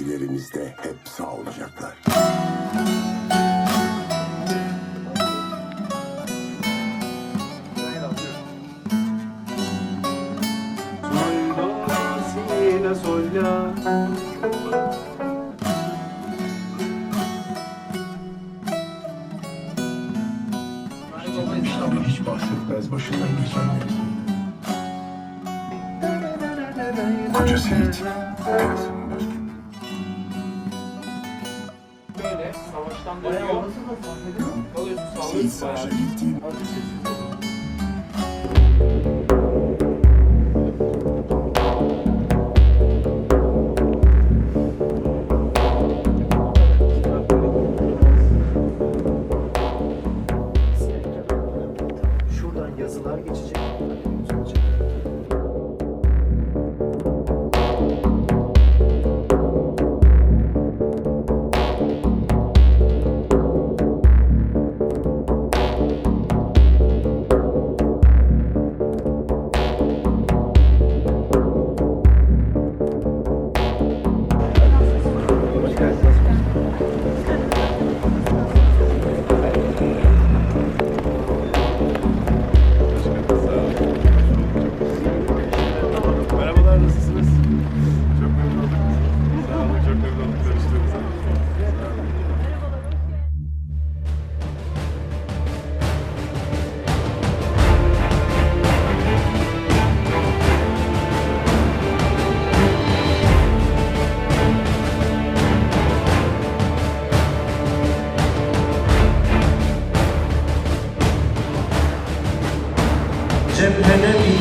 Fikirlerimizde hep sağ olacaklar. La. Hiç bahsetmez başından geçenleri. Koca Seyit. karısının Kalıyorsun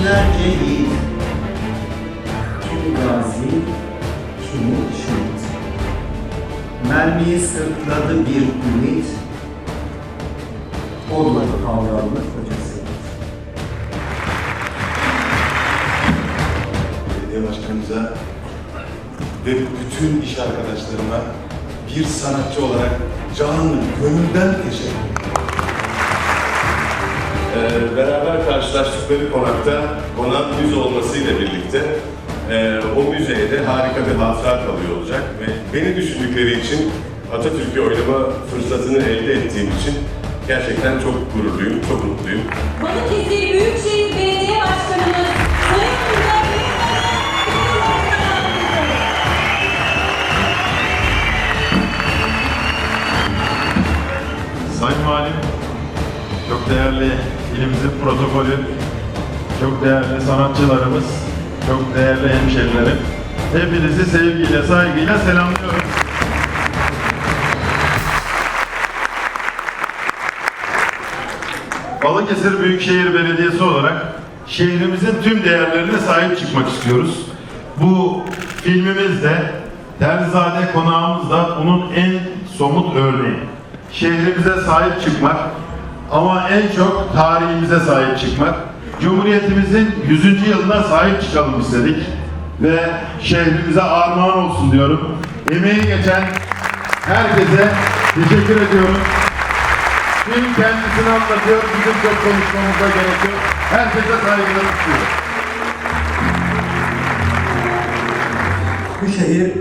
binlerce yiğit, kimi gazi, kimi şehit. Mermiyi sırtladı bir ümit, olur kavramlı kocası. belediye başkanımıza ve bütün iş arkadaşlarıma bir sanatçı olarak canı gönülden teşekkür ederim. Ee, beraber karşılaştıkları konakta konağın müze olmasıyla birlikte e, o müzeye de harika bir hatıra kalıyor olacak ve beni düşündükleri için Atatürk'ü oynama fırsatını elde ettiğim için gerçekten çok gururluyum, çok mutluyum. Hemşerilerim. Hepinizi sevgiyle, saygıyla selamlıyorum. Balıkesir Büyükşehir Belediyesi olarak şehrimizin tüm değerlerine sahip çıkmak istiyoruz. Bu filmimiz de Terzade konağımız da bunun en somut örneği. Şehrimize sahip çıkmak ama en çok tarihimize sahip çıkmak. Cumhuriyetimizin 100. yılına sahip çıkalım istedik ve şehrimize armağan olsun diyorum. Emeği geçen herkese teşekkür ediyorum. Film kendisini anlatıyor, bizim çok konuşmamıza gerek yok. Herkese saygılarımı sunuyorum. Bu şehir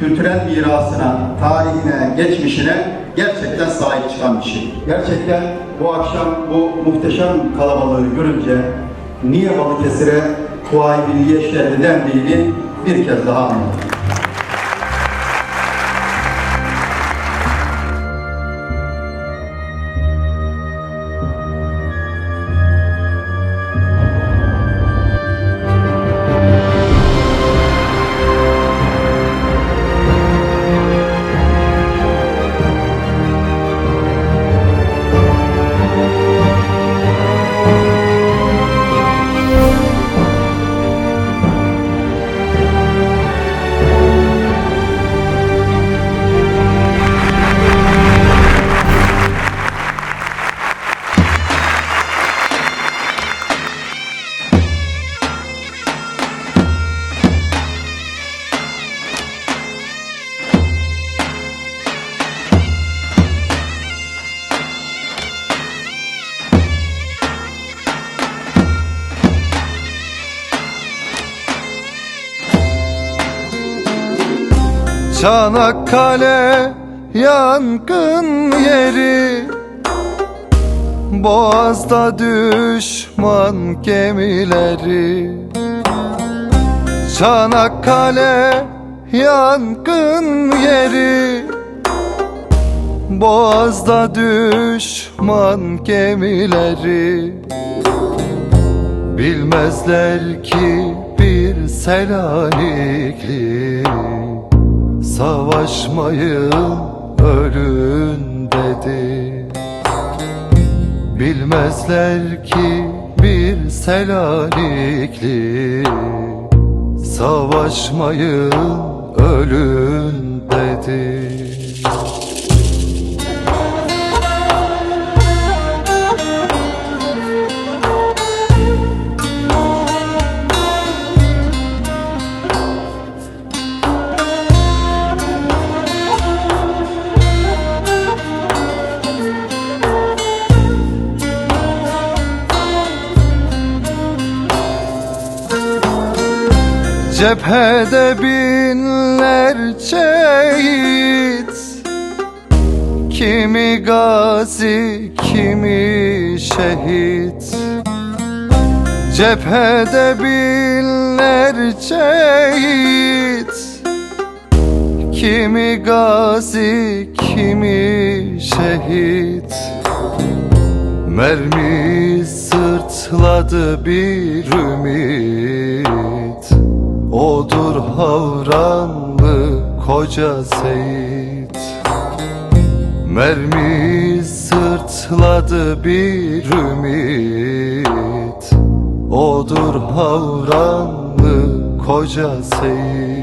kültürel mirasına, tarihine, geçmişine gerçekten sahip çıkan bir şey. Gerçekten bu akşam bu muhteşem kalabalığı görünce niye Balıkesir'e Kuvayi Milliye şehri dendiğini bir kez daha anladım. Çanakkale yangın yeri. Boğaz'da düşman gemileri. Çanakkale yangın yeri. Boğaz'da düşman gemileri. Bilmezler ki bir Selanikli Savaşmayı ölün dedi. Bilmezler ki bir Selanikli. Savaşmayı ölün dedi Cephede binlerce yiğit Kimi gazi, kimi şehit. Cephede binlerce yiğit Kimi gazi, kimi şehit. Mermi sırtladı bir ümit Odur havranlı koca Seyit. Mermi sırtladı bir ümit. Odur havranlı koca Seyit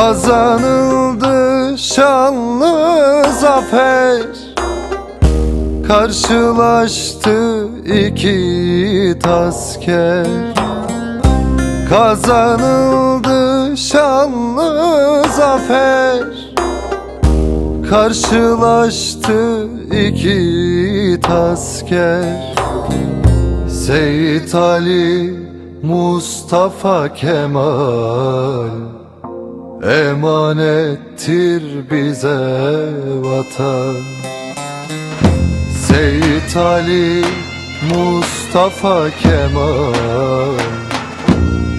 Kazanıldı şanlı zafer Karşılaştı iki asker. Kazanıldı şanlı zafer Karşılaştı iki asker. Seyit Ali Mustafa Kemal Emanettir bize vatan. Seyit Ali Mustafa Kemal.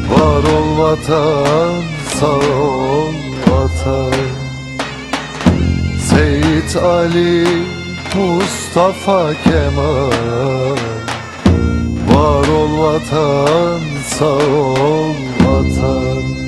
Var ol vatan sağ ol vatan. Seyit Ali Mustafa Kemal. Var ol vatan sağ ol vatan